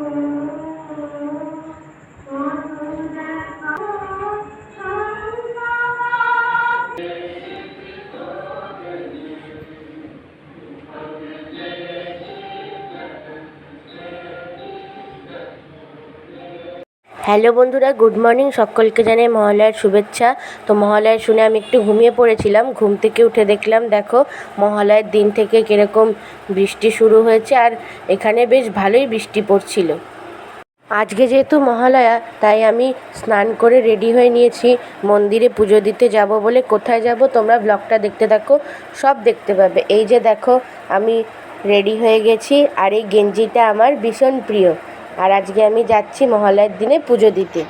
Thank you. Hello বন্ধুরা, good morning. সকলকে জানাই মহালয়ার শুভেচ্ছা। তো মহালয়া শুনে আমি একটু ঘুমিয়ে পড়েছিলাম। ঘুম থেকে উঠে দেখলাম, দেখো, মহালয়ার দিন থেকে কীরকম বৃষ্টি শুরু হয়েছে আর এখানে বেশ ভালোই বৃষ্টি পড়ছিল। আজকে যেহেতু মহালয়া, তাই আমি স্নান করে রেডি হয়ে নিয়েছি। মন্দিরে পুজো দিতে যাব বলে কোথায় যাব তোমরা ব্লগটা দেখতে থাকো, সব দেখতে পাবে। এই যে দেখো, আমি রেডি হয়ে গেছি আর এই গেঞ্জিটা আমার ভীষণ প্রিয়। আর আজকে আমি যাচ্ছি মহালয়ের দিনে পুজো দিতে।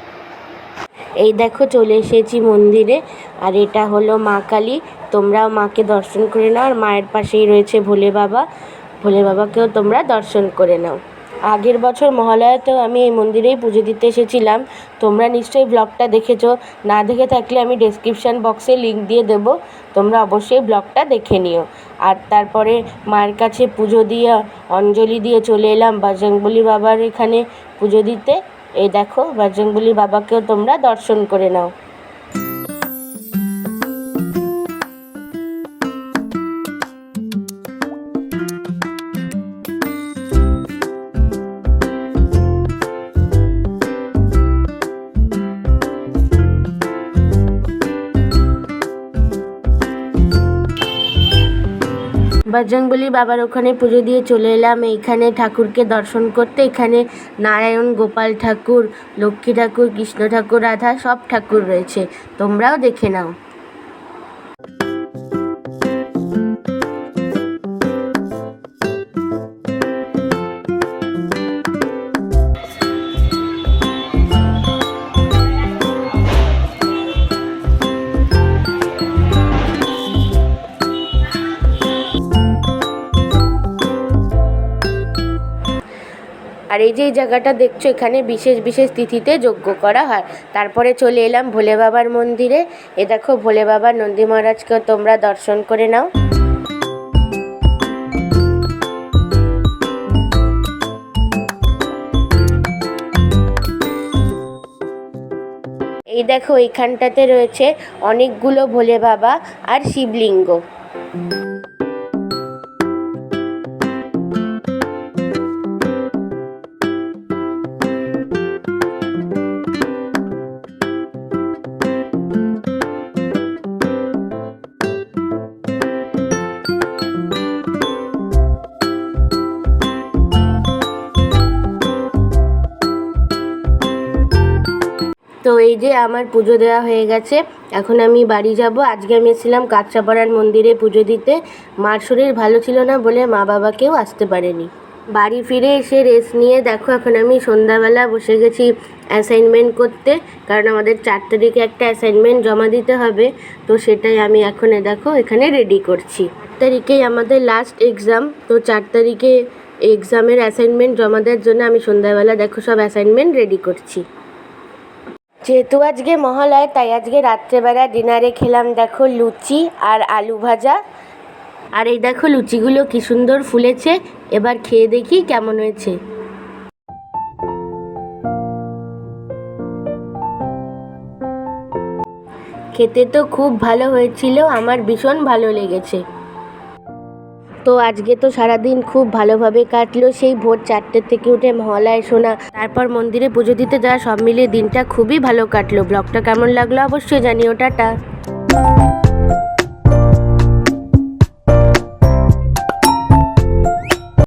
এই দেখো চলে এসেছি মন্দিরে, আর এটা হলো মা কালী। তোমরাও মাকে দর্শন করে নাও, আর মায়ের পাশেই রয়েছে ভোলে বাবা। ভোলে বাবাকেও তোমরা দর্শন করে নাও। আগের বছর মহালয়াতেও আমি এই মন্দিরেই পুজো দিতে এসেছিলাম। তোমরা নিশ্চয়ই ব্লগটা দেখেছ। না দেখে থাকলে আমি ডেসক্রিপশান বক্সে লিঙ্ক দিয়ে দেবো। তোমরা অবশ্যই ব্লগটা দেখে নিও। আর তারপরে মায়ের কাছে পুজো দিয়ে, অঞ্জলি দিয়ে চলে এলাম বজরংবলী বাবার এখানে পুজো দিতে। এই দেখো, বজরংবলী বাবাকেও তোমরা দর্শন করে নাও। বজরংবলী বাবার ওখানে পুজো দিয়ে চলে এলাম। এইখানে ঠাকুরকে দর্শন করতে, এখানে নারায়ণ, গোপাল ঠাকুর, লক্ষ্মী ঠাকুর, কৃষ্ণ ঠাকুর, রাধা, সব ঠাকুর রয়েছে। তোমরাও দেখে নাও। আর এই যে জায়গাটা দেখছ, এখানে বিশেষ বিশেষ তিথিতে যজ্ঞ করা হয়। তারপরে চলে এলাম ভোলে বাবার মন্দিরে। এ দেখো, ভোলে বাবা নন্দী মহারাজকেও তোমরা দর্শন করে নাও। এই দেখো, এইখানটাতে রয়েছে অনেকগুলো ভোলে বাবা আর শিবলিঙ্গ। তো এই যে আমার পুজো দেওয়া হয়ে গেছে, এখন আমি বাড়ি যাব। আজকে আমি এসেছিলাম কাঁচরাপাড়ার মন্দিরে পুজো দিতে। মার শরীর ভালো ছিল না বলে মা বাবাকেও আসতে পারেনি। বাড়ি ফিরে এসে রেস্ট নিয়ে দেখো, এখন আমি সন্ধ্যাবেলা বসে গেছি অ্যাসাইনমেন্ট করতে, কারণ আমাদের চার তারিখে একটা অ্যাসাইনমেন্ট জমা দিতে হবে। তো সেটাই আমি এখন দেখো, এখানে রেডি করছি। তারিখেই আমাদের লাস্ট এক্সাম তো চার তারিখে এক্সামের অ্যাসাইনমেন্ট জমা দেওয়ার জন্য আমি সন্ধ্যাবেলা দেখো সব অ্যাসাইনমেন্ট রেডি করছি। যেহেতু আজকে মহালয়, তাই আজকে রাত্রেবেলা ডিনারে খেলাম দেখো লুচি আর আলু ভাজা। আর এই দেখো লুচিগুলো কি সুন্দর ফুলেছে, এবার খেয়ে দেখি কেমন হয়েছে। খেতে তো খুব ভালো হয়েছিল, আমার ভীষণ ভালো লেগেছে। তো আজকে তো সারাদিন খুব ভালোভাবে কাটলো। সেই ভোর চারটে থেকে উঠে মহলায় শোনা তারপর মন্দিরে পুজো দিতে যাওয়া সব মিলিয়ে দিনটা খুবই ভালো কাটলো। ব্লগটা কেমন লাগল অবশ্যই জানিও, টাটা।